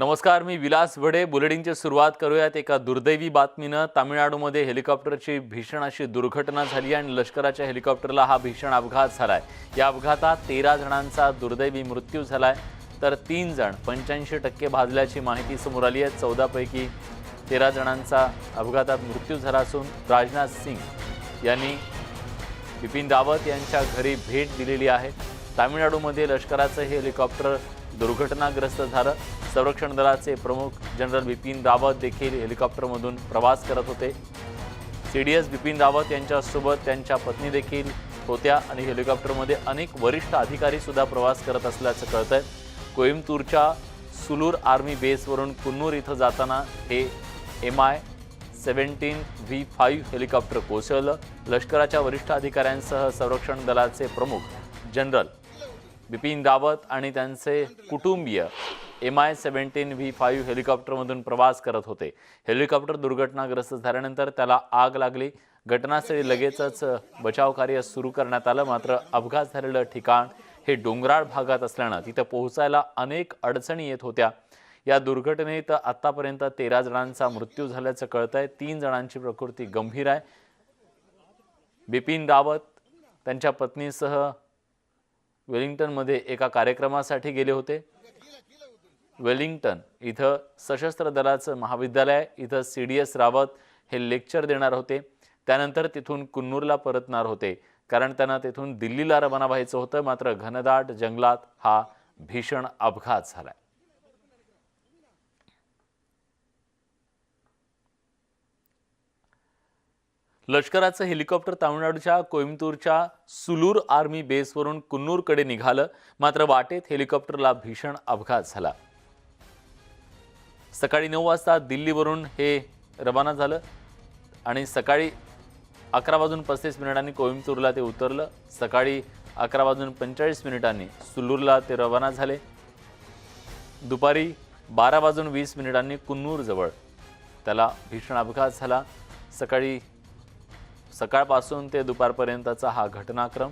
नमस्कार मी विलास भडे बुलेटिनची सुरुवात करूयात एका दुर्दैवी बातमीनं. तामिळनाडूमध्ये हेलिकॉप्टरची भीषण अशी दुर्घटना झाली आणि लष्कराच्या हेलिकॉप्टरला हा भीषण अपघात झाला आहे या अपघातात तेरा जणांचा दुर्दैवी मृत्यू झाला आहे तर तीन जण पंच्याऐंशी टक्के भाजल्याची माहिती समोर आली आहे. चौदापैकी तेरा जणांचा अपघातात मृत्यू झाला असून राजनाथ सिंग यांनी बिपिन रावत यांच्या घरी भेट दिलेली आहे. तामिळनाडूमध्ये लष्कराचं हे हेलिकॉप्टर दुर्घटनाग्रस्त झालं. संरक्षण दलाचे प्रमुख जनरल बिपिन रावत देखील हेलिकॉप्टरमधून प्रवास करत होते. C D S Bipin Rawat यांच्यासोबत त्यांच्या पत्नी देखील होत्या आणि हेलिकॉप्टरमध्ये अनेक वरिष्ठ अधिकारी सुद्धा प्रवास करत असल्याचं कळत आहे कोईमतूरच्या सुलूर आर्मी बेसवरून कुन्नूर इथं जाताना हे M I seventeen V five helicopter कोसळलं. लष्कराच्या वरिष्ठ अधिकाऱ्यांसह संरक्षण दलाचे प्रमुख जनरल बिपिन रावत आणि त्यांचे कुटुंबीय M I seventeen V five हेलिकॉप्टरमधून प्रवास करत होते. हेलिकॉप्टर दुर्घटनाग्रस्त झाल्यानंतर त्याला आग लागली. घटनास्थळी लगेचच बचाव कार्य सुरू करण्यात आलं. मात्र अपघात झालेलं ठिकाण हे डोंगराळ भागात असल्यानं तिथं पोहोचायला अनेक अडचणी येत होत्या. या दुर्घटनेत आतापर्यंत तेरा जणांचा मृत्यू झाल्याचं कळतंय. तीन जणांची प्रकृती गंभीर आहे. बिपिन रावत त्यांच्या पत्नीसह वेलिंग्टनमध्ये एका कार्यक्रमासाठी गेले होते. वेलिंग्टन इथं सशस्त्र दलाचं महाविद्यालय इथं सी डी एस रावत हे लेक्चर देणार होते. त्यानंतर तिथून कुन्नूरला परतणार होते. कारण त्यांना तिथून दिल्लीला रवाना व्हायचं होतं. मात्र घनदाट जंगलात हा भीषण अपघात झालाय. लष्कराचं हेलिकॉप्टर तामिळनाडूच्या कोइंबतूरच्या सुलूर आर्मी बेसवरून कुन्नूरकडे निघालं. मात्र वाटेत हेलिकॉप्टरला भीषण अपघात झाला. सकाळी नऊ वाजता दिल्लीवरून हे रवाना झालं आणि सकाळी अकरा वाजून पस्तीस मिनिटांनी कोइंबतूरला ते उतरलं. सकाळी अकरा वाजून पंचेचाळीस मिनिटांनी सुलूरला ते रवाना झाले. दुपारी बारा वाजून वीस मिनिटांनी कुन्नूरजवळ त्याला भीषण अपघात झाला. सकाळी सकाळपासून ते दुपारपर्यंतचा हा घटनाक्रम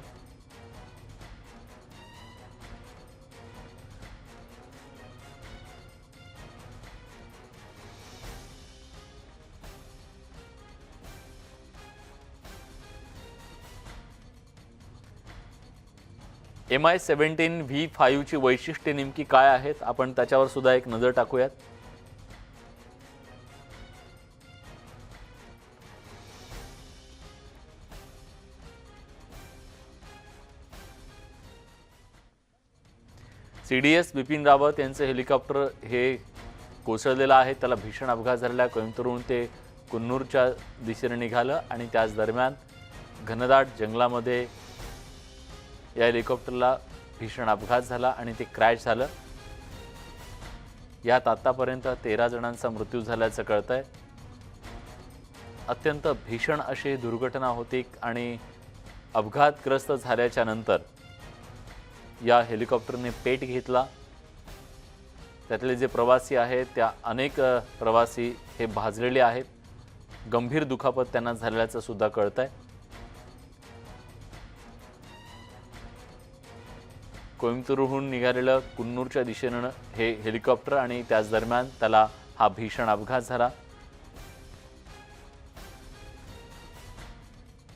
एम आय सेव्हन्टीन व्ही फाईव्हची वैशिष्ट्ये नेमकी काय आहेत? आपण त्याच्यावर सुद्धा एक नजर टाकूयात. C D S Bipin Rawat यांचं हेलिकॉप्टर हे कोसळलेलं आहे. त्याला भीषण अपघात झालेला आहे. ते कुन्नूरच्या दिशेने निघालं आणि त्याच दरम्यान घनदाट जंगलामध्ये या हेलिकॉप्टरला भीषण अपघात झाला आणि ते क्रॅश झालं. यात आतापर्यंत तेरा जणांचा मृत्यू झाल्याचं कळत आहे अत्यंत भीषण अशी दुर्घटना होती आणि अपघातग्रस्त झाल्याच्यानंतर या हेलिकॉप्टरने पेट घेतला. त्यातले जे प्रवासी आहेत त्या अनेक प्रवासी हे भाजलेले आहेत. गंभीर दुखापत त्यांना झाल्याचं सुद्धा कळत आहे कोईमतूरहून निघालेलं कुन्नूरच्या दिशेनं हे हेलिकॉप्टर आणि त्याच दरम्यान त्याला हा भीषण अपघात झाला.